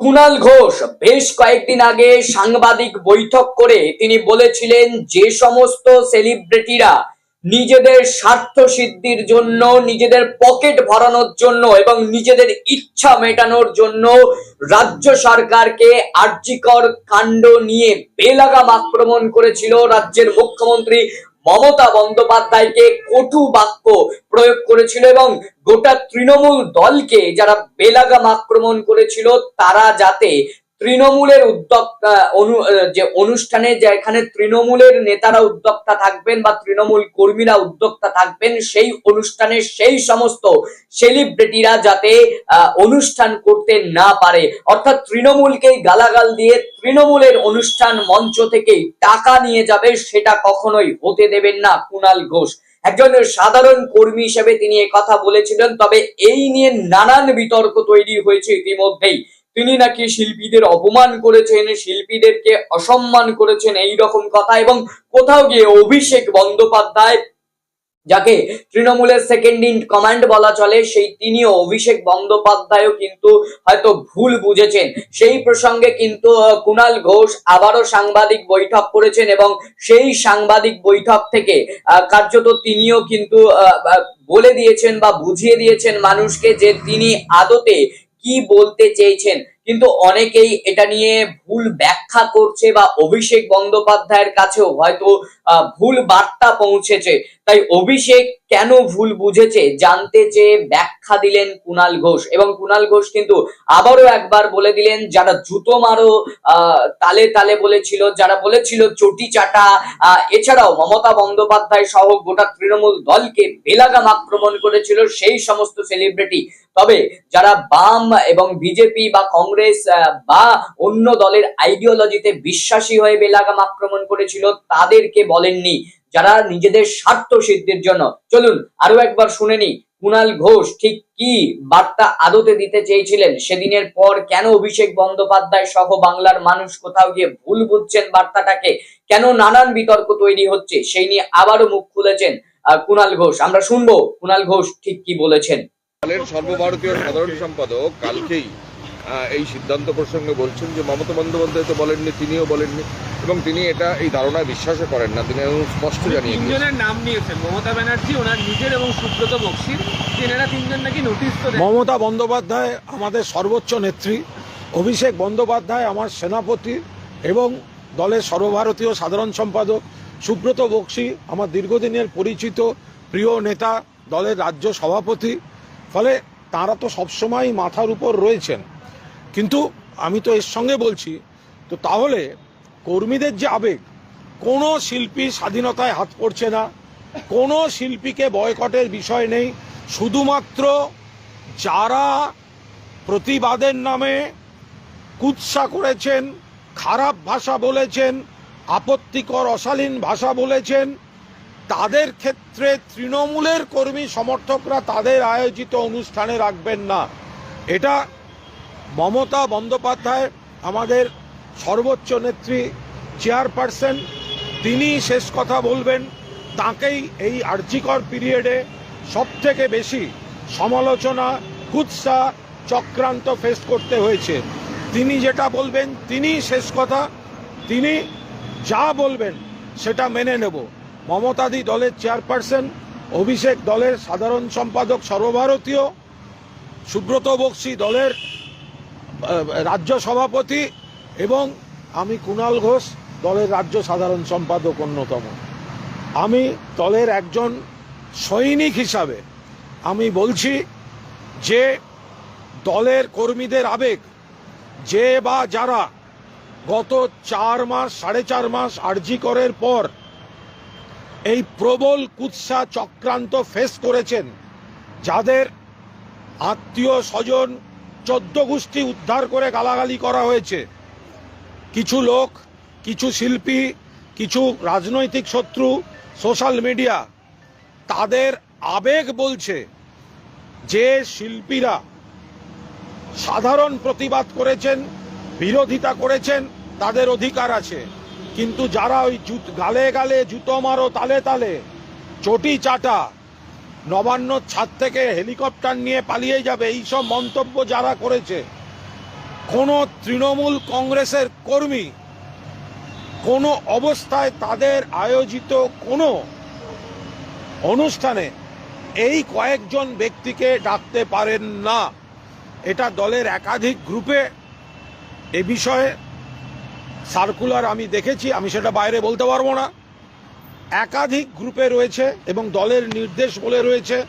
কুণাল ঘোষ, বেশ কয়েকদিন আগে সাংবাদিক বৈঠক করে তিনি বলেছিলেন যে সমস্ত সেলিব্রিটিরা নিজেদের স্বার্থ সিদ্ধির জন্য, নিজেদের পকেট ভরানোর জন্য এবং নিজেদের ইচ্ছা মেটানোর জন্য রাজ্য সরকারকে আর্যিকর কাণ্ড নিয়ে বেলাগাম আক্রমণ করেছিল রাজ্যের মুখ্যমন্ত্রী মমতা বন্দ্যোপাধ্যায়কে কটু বাক্য প্রয়োগ করেছিল এবং গোটা তৃণমূল দলকে যারা বেলাগাম আক্রমণ করেছিল তারা যাতে তৃণমূলের উদ্যোক্তা, অনু যে অনুষ্ঠানে যেখানে তৃণমূলের নেতারা উদ্যোক্তা থাকবেন বা তৃণমূল কর্মীরা উদ্যোক্তা থাকবেন, সেই অনুষ্ঠানে সেই সমস্ত সেলিব্রিটিরা যাতে অনুষ্ঠান করতে না পারে। অর্থাৎ তৃণমূলকেই গালাগাল দিয়ে তৃণমূলের অনুষ্ঠান মঞ্চ থেকেই টাকা নিয়ে যাবে, সেটা কখনোই হতে দেবেন না কুণাল ঘোষ। একজন সাধারণ কর্মী হিসেবে তিনি কথা বলেছিলেন, তবে এই নিয়ে নানান বিতর্ক তৈরি হয়েছে ইতিমধ্যেই। তিনি নাকি শিল্পীদের অপমান করেছেন, শিল্পীদেরকে অসম্মান করেছেন এই রকম কথা এবং কোথাও গিয়ে অভিষেক বন্দ্যোপাধ্যায়, যাকে তৃণমূলের সেকেন্ড ইন কমান্ড বলা চলে, সেই তিনিও অভিষেক বন্দ্যোপাধ্যায়ও কিন্তু হয়তো ভুল বুঝেছেন। সেই প্রসঙ্গে কিন্তু কুণাল ঘোষ আবারও সাংবাদিক বৈঠক করেছেন এবং সেই সাংবাদিক বৈঠক থেকে কার্যত তিনিও কিন্তু বলে দিয়েছেন বা বুঝিয়ে দিয়েছেন মানুষকে যে তিনি আদতে কি বলতে চেয়েছেন? কিন্তু অনেকেই এটা নিয়ে ভুল ব্যাখ্যা করছে বা অভিষেক বন্দ্যোপাধ্যায়ের কাছেও হয়তো ভুল বার্তা পৌঁছেছে। তাই অভিষেক কেন ভুল বুঝেছে জানতে চেয়ে ব্যাখ্যা দিলেন কুনাল ঘোষ। এবং কুনাল ঘোষ কিন্তু আবারও একবার বলে দিলেন, যারা জুতো মারো তালে তালে বলেছিল, যারা বলেছিল চটি চাটা এছাড়াও মমতা বন্দ্যোপাধ্যায় সহ গোটা তৃণমূল দলকে বেলাগাম আক্রমণ করেছিল সেই সমস্ত সেলিব্রিটি তবে যারা বাম এবং বিজেপি বা কংগ্রেস বা অন্য দলের আইডিওলজিতে বিশ্বাসী হয়ে বেলাগাম আক্রমণ করেছিল, তাদেরকে বলেননি। যারা নিজেদের স্বার্থ সিদ্ধির জন্য। চলুন আরও একবার শুনে নি কুণাল ঘোষ ঠিক কি বার্তা আদতে দিতে চেয়েছিলেন? সেদিনের পর কেন অভিষেক বন্দ্যোপাধ্যায় সহ বাংলার মানুষ কোথাও গিয়ে ভুল বুঝছেন বার্তাটাকে? কেন নানান বিতর্ক তৈরি হচ্ছে? সেই নিয়ে আবারও মুখ খুলেছেন কুণাল ঘোষ। আমরা শুনব কুণাল ঘোষ ঠিক কি বলেছেন। সর্বভারতীয় সাধারণ সম্পাদক কালকেই এই সিদ্ধান্ত প্রসঙ্গে বলছেন যে মমতা বন্দ্যোপাধ্যায় তো বলেননি তিনিও বলেননি এবং তিনি এটা এই ধারণায় বিশ্বাসও করেন না। তিনি স্পষ্ট জানিয়ে তিনজনের নাম নিয়েছেন মমতা ব্যানার্জি ওনার নিজের এবং সুব্রত বক্সির। এনারা তিনজন নাকি নোটিশ মমতা বন্দ্যোপাধ্যায় আমাদের সর্বোচ্চ নেত্রী অভিষেক বন্দ্যোপাধ্যায় আমার সেনাপতি এবং দলের সর্বভারতীয় সাধারণ সম্পাদক সুব্রত বক্সি আমার দীর্ঘদিনের পরিচিত প্রিয় নেতা দলের রাজ্য সভাপতি ফলে তারা তো সবসময় মাথার উপর রয়েছেন। কিন্তু আমি তো এর সঙ্গে বলছি, তো তাহলে কর্মীদের যে আবেগ, কোনো শিল্পী স্বাধীনতায় হাত পড়ছে না, কোনো শিল্পীকে বয়কটের বিষয় নেই, শুধুমাত্র যারা প্রতিবাদের নামে কুৎসা করেছেন, খারাপ ভাষা বলেছেন, আপত্তিকর, অশালীন ভাষা বলেছেন, তাদের ক্ষেত্রে তৃণমূলের কর্মী সমর্থকরা তাদের আয়োজিত অনুষ্ঠানে রাখবেন না। এটা মমতা বন্দ্যোপাধ্যায় আমাদের সর্বোচ্চ নেত্রী চেয়ারপারসন তিনি শেষ কথা বলবেন। তাকেই এই আর্জিকর পিরিয়ডে সব থেকে বেশি সমালোচনা কুৎসা চক্রান্ত ফেস করতে হয়েছে। তিনি যেটা বলবেন তিনি শেষ কথা। তিনি যা বলবেন, সেটা মেনে নেব। মমতাদি দলের চেয়ারপারসন অভিষেক দলের সাধারণ সম্পাদক সর্বভারতীয়, সুব্রত বক্সি দলের রাজ্য সভাপতি এবং আমি কুণাল ঘোষ দলের রাজ্য সাধারণ সম্পাদক অন্যতম। আমি দলের একজন সৈনিক হিসাবে আমি বলছি যে দলের কর্মীদের আবেগ, যে বা যারা গত চার মাস, সাড়ে চার মাস আর্জি করের পর এই প্রবল কুৎসা চক্রান্ত ফেস করেছেন, যাদের আত্মীয় স্বজন চোদ্দ গোষ্ঠী উদ্ধার করে গালাগালি করা হয়েছে। কিছু লোক, কিছু শিল্পী, কিছু রাজনৈতিক শত্রু, সোশ্যাল মিডিয়া, তাদের আবেগ বলছে যে শিল্পীরা সাধারণ প্রতিবাদ করেছেন, বিরোধিতা করেছেন, তাদের অধিকার আছে। কিন্তু যারা ওই গালে গালে জুতো মারো, তালে তালে, চটি চাটা নবান্ন ছাদ থেকে হেলিকপ্টার নিয়ে পালিয়ে যাবে এইসব মন্তব্য যারা করেছে। কোনো তৃণমূল কংগ্রেসের কর্মী, কোনো অবস্থায় তাদের আয়োজিত কোনো অনুষ্ঠানে এই কয়েকজন ব্যক্তিকে ডাকতে পারেন না। এটা দলের একাধিক গ্রুপে এ বিষয়ে সার্কুলার আমি দেখেছি, আমি সেটা বাইরে বলতে পারব না। একাধিক গ্রুপে রয়েছে এবং দলের নির্দেশ বলে রয়েছে।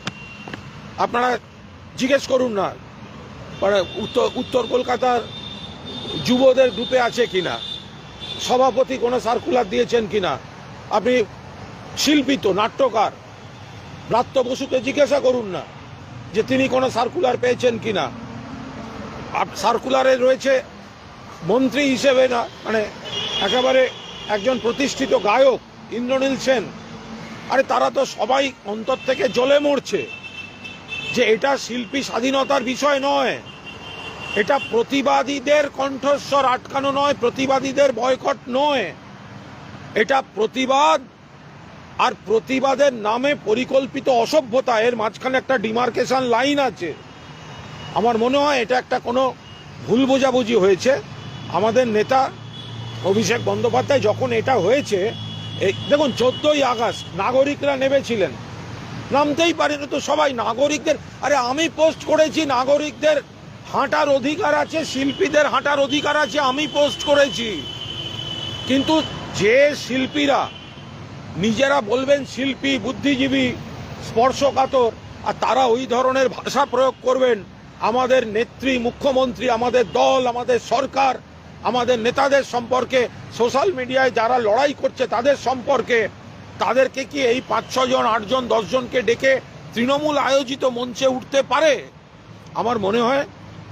আপনারা জিজ্ঞেস করুন না মানে উত্তর উত্তর কলকাতার যুবদের গ্রুপে আছে কিনা? সভাপতি কোনো সার্কুলার দিয়েছেন কিনা? আপনি শিল্পী তো, নাট্যকার। ব্রাত্য বসুকে জিজ্ঞাসা করুন না যে তিনি কোনো সার্কুলার পেয়েছেন কিনা। সার্কুলারে রয়েছে মন্ত্রী হিসেবে না মানে একেবারে একজন প্রতিষ্ঠিত গায়ক। ইন্দ্রনীল সেন। আরে তারা তো সবাই অন্তর থেকে জ্বলে মরছে। যে এটা শিল্পী স্বাধীনতার বিষয় নয়। এটা প্রতিবাদীদের কণ্ঠস্বর আটকানো নয়, প্রতিবাদীদের বয়কট নয়। এটা প্রতিবাদ আর প্রতিবাদের নামে পরিকল্পিত অসভ্যতা, এর মাঝখানে একটা ডিমার্কেশন লাইন আছে। আমার মনে হয় এটা একটা কোনো ভুল বোঝাবুঝি হয়েছে। আমাদের নেতা অভিষেক বন্দ্যোপাধ্যায় যখন এটা হয়েছে এই দেখুন, চোদ্দই আগস্ট নাগরিকরা নেমেছিলেন। নামতেই পারেন তো সবাই, নাগরিকদের, আরে আমি পোস্ট করেছি, নাগরিকদের হাঁটার অধিকার আছে, শিল্পীদের হাঁটার অধিকার আছে, আমি পোস্ট করেছি। কিন্তু যে শিল্পীরা নিজেরা বলবেন শিল্পী, বুদ্ধিজীবী, স্পর্শকাতর, আর তারা ওই ধরনের ভাষা প্রয়োগ করবেন, আমাদের নেত্রী, মুখ্যমন্ত্রী, আমাদের দল, আমাদের সরকার আমাদের নেতাদের সম্পর্কে সোশ্যাল মিডিয়ায় যারা লড়াই করছে তাদের সম্পর্কে, তাদেরকে কি এই পাঁচ ছজন আটজন দশজনকে ডেকে তৃণমূল আয়োজিত মঞ্চে উঠতে পারে? আমার মনে হয়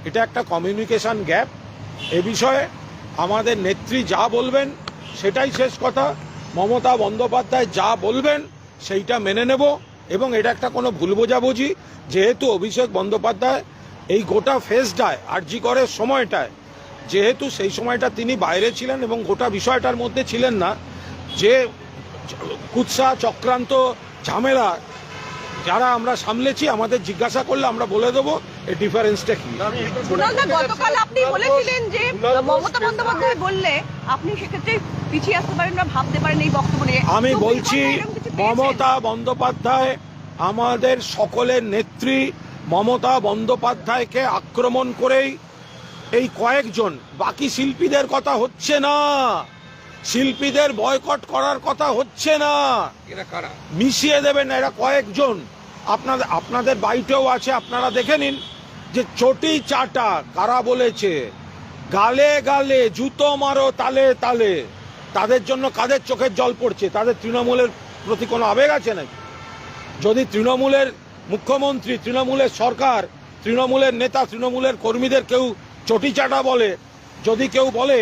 এটা একটা কমিউনিকেশন গ্যাপ এ বিষয়ে আমাদের নেত্রী যা বলবেন, সেটাই শেষ কথা। মমতা বন্দ্যোপাধ্যায় যা বলবেন, সেইটা মেনে নেব এবং এটা একটা কোনো ভুল বোঝাবুঝি। যেহেতু অভিষেক বন্দ্যোপাধ্যায় এই গোটা ফেসটায় আরজি করের সময়টায় যেহেতু সেই সময়টা তিনি বাইরে ছিলেন এবং গোটা বিষয়টার মধ্যে ছিলেন না যে কুৎসা চক্রান্ত ঝামেলা যারা আমরা সামলেছি আমাদের জিজ্ঞাসা করলে আমরা বলে দেবো এই ডিফারেন্সটা কি গতকাল আপনি বলেছিলেন যে মমতা বন্দ্যোপাধ্যায় বললে আপনি সেক্ষেত্রে পিছিয়ে আসতে পারেন বা ভাবতে পারেন এই বক্তব্য নিয়ে আমি বলছি? মমতা বন্দ্যোপাধ্যায় আমাদের সকলের নেত্রী মমতা বন্দ্যোপাধ্যায়কে আক্রমণ করেই এই কয়েকজন বাকি শিল্পীদের কথা হচ্ছে না। শিল্পীদের বয়কট করার কথা হচ্ছে না। মিশিয়ে দেবেন না এরা কয়েকজন। আপনাদের আপনাদের বাড়িতেও আছে আপনারা দেখে নিন যে চটি চাটা কারা বলেছে? গালে গালে জুতো মারো তালে তালে। তাদের জন্য কাদের চোখের জল পড়ছে? তাদের তৃণমূলের প্রতি কোনো আবেগ আছে নাকি? যদি তৃণমূলের মুখ্যমন্ত্রী তৃণমূলের সরকার তৃণমূলের নেতা তৃণমূলের কর্মীদের কেউ চটি চাটা বলে। যদি কেউ বলে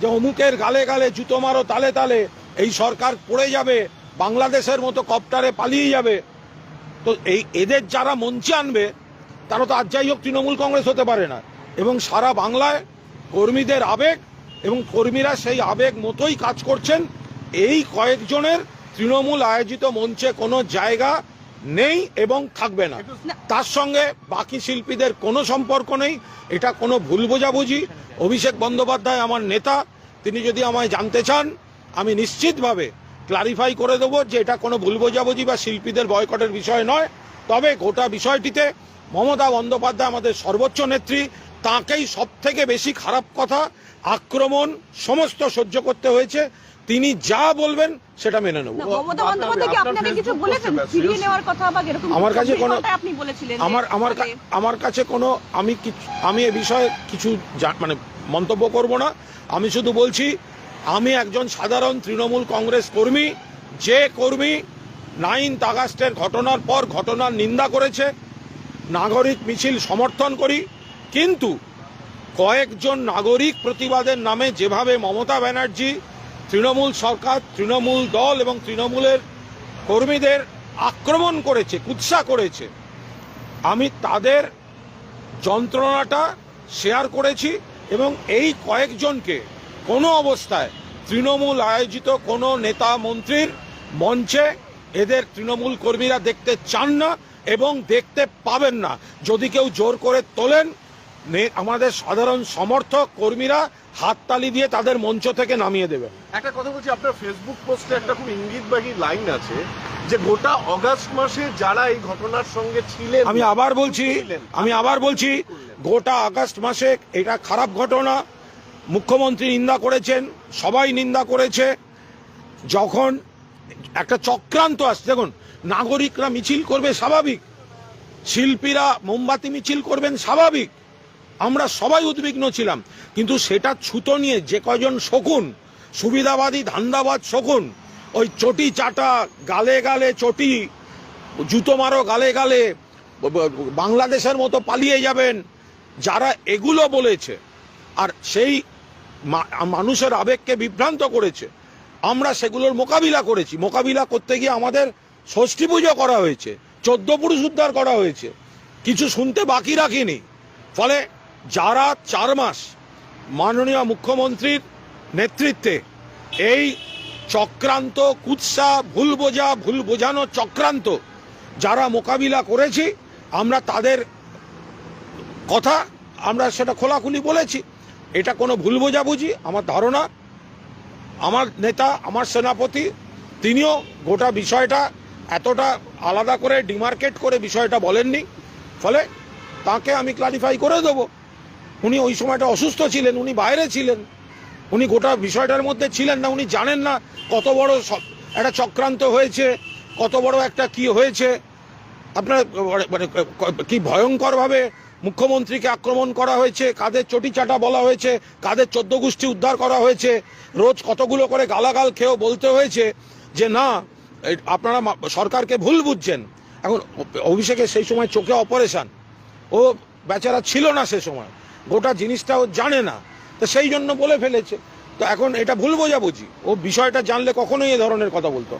যে, অমুকের গালে গালে জুতো মারো তালে তালে, এই সরকার পড়ে যাবে, বাংলাদেশের মতো কপ্টারে পালিয়ে যাবে। তো এই এদের যারা মঞ্চে আনবে, তারা তো আজ যাই হোক তৃণমূল কংগ্রেস হতে পারে না। এবং সারা বাংলায় কর্মীদের আবেগ এবং কর্মীরা সেই আবেগ মতোই কাজ করছেন, এই কয়েকজনের তৃণমূল আয়োজিত মঞ্চে কোনো জায়গা নেই এবং থাকবে না। তার সঙ্গে বাকি শিল্পীদের কোনো সম্পর্ক নেই। এটা কোনো ভুল বোঝাবুঝি। অভিষেক বন্দ্যোপাধ্যায় আমার নেতা। তিনি যদি আমায় জানতে চান আমি নিশ্চিতভাবে ক্লারিফাই করে দেবো যে এটা কোনো ভুল বোঝাবুঝি বা শিল্পীদের বয়কটের বিষয় নয়। তবে গোটা বিষয়টিতে মমতা বন্দ্যোপাধ্যায় আমাদের সর্বোচ্চ নেত্রী। তাকেই সব থেকে বেশি খারাপ কথা আক্রমণ সমস্ত সহ্য করতে হয়েছে। তিনি যা বলবেন সেটা মেনে নেব। না, মমতা বন্দ্যোপাধ্যায় কি আপনাকে কিছু বলেছেন? ফিরিয়ে নেওয়ার কথা বা এরকম আমার কাছে কোনো- আমার আমার কা- মানে- আমার কাছে কোনো আমি কিছু আমি এ বিষয়ে কিছু মানে মন্তব্য করব না। আমি শুধু বলছি আমি একজন সাধারণ তৃণমূল কংগ্রেস কর্মী যে কর্মী নাইন্থ আগস্টের ঘটনার পর ঘটনার নিন্দা করেছে নাগরিক মিছিল সমর্থন করি কিন্তু কয়েকজন নাগরিক প্রতিবাদের নামে যেভাবে মমতা ব্যানার্জি তৃণমূল সরকার, তৃণমূল দল এবং তৃণমূলের কর্মীদের আক্রমণ করেছে, কুৎসা করেছে। আমি তাদের যন্ত্রণাটা শেয়ার করেছি এবং এই কয়েকজনকে কোনো অবস্থায় তৃণমূল আয়োজিত কোনো নেতা মন্ত্রীর মঞ্চে এদের তৃণমূল কর্মীরা দেখতে চান না এবং দেখতে পাবেন না। যদি কেউ জোর করে তোলেন আমাদের সাধারণ সমর্থক কর্মীরা হাততালি দিয়ে তাদের মঞ্চ থেকে নামিয়ে দেবে। একটা কথা বলছি আপনার ফেসবুক পোস্টে একটা খুব ইঙ্গিতবাহী লাইন আছে যে গোটা অগাস্ট মাসে যারা এই ঘটনার সঙ্গে ছিলেন আমি আবার বলছি আমি আবার বলছি গোটা আগস্ট মাসে এটা খারাপ ঘটনা। মুখ্যমন্ত্রী নিন্দা করেছেন সবাই নিন্দা করেছে। যখন একটা চক্রান্ত আসছে দেখুন নাগরিকরা মিছিল করবে স্বাভাবিক শিল্পীরা মোমবাতি মিছিল করবেন স্বাভাবিক। আমরা সবাই উদ্বিগ্ন ছিলাম। কিন্তু সেটা ছুতো নিয়ে যে কয়জন শকুন, সুবিধাবাদী, ধান্দাবাদ শকুন, ওই চটি চাটা গালে গালে, চটি, জুতো মারো গালে গালে বাংলাদেশের মতো পালিয়ে যাবেন, যারা এগুলো বলেছে, আর সেই মানুষের আবেগকে বিভ্রান্ত করেছে, আমরা সেগুলোর মোকাবিলা করেছি। মোকাবিলা করতে গিয়ে আমাদের ষষ্ঠী পুজো করা হয়েছে, চোদ্দ পুরুষ উদ্ধার করা হয়েছে, কিছু শুনতে বাকি রাখিনি। ফলে যারা চার মাস মাননীয় মুখ্যমন্ত্রীর নেতৃত্বে এই চক্রান্ত কুৎসা, ভুল বোঝা, ভুল বোঝানো চক্রান্ত যারা মোকাবিলা করেছি, আমরা তাদের কথা আমরা সেটা খোলাখুলি বলেছি। এটা কোনো ভুল বোঝাবুঝি, আমার ধারণা। আমার নেতা, আমার সেনাপতি, তিনিও গোটা বিষয়টা এতটা আলাদা করে, ডিমার্কেট করে বিষয়টা বলেননি। ফলে তাকে আমি ক্লারিফাই করে দেবো। উনি ওই সময়টা অসুস্থ ছিলেন, উনি বাইরে ছিলেন। উনি গোটা বিষয়টার মধ্যে ছিলেন না, উনি জানেন না কত বড় একটা চক্রান্ত হয়েছে, কত বড় একটা কি হয়েছে। আপনার মানে কি ভয়ঙ্করভাবে মুখ্যমন্ত্রীকে আক্রমণ করা হয়েছে, কাদের চটি চাটা বলা হয়েছে, কাদের চোদ্দ গোষ্ঠী উদ্ধার করা হয়েছে। রোজ কতগুলো করে গালাগাল খেয়েও বলতে হয়েছে যে, না আপনারা সরকারকে ভুল বুঝছেন। এখন অভিষেকের সেই সময় চোখে অপারেশন। ও বেচারা ছিল না সে সময়। গোটা জিনিসটা ও জানে না। তো সেই জন্য বলে ফেলেছে। তো এখন এটা ভুল বোঝাবুঝি। ও বিষয়টা জানলে কখনোই এ ধরনের কথা বলতো না।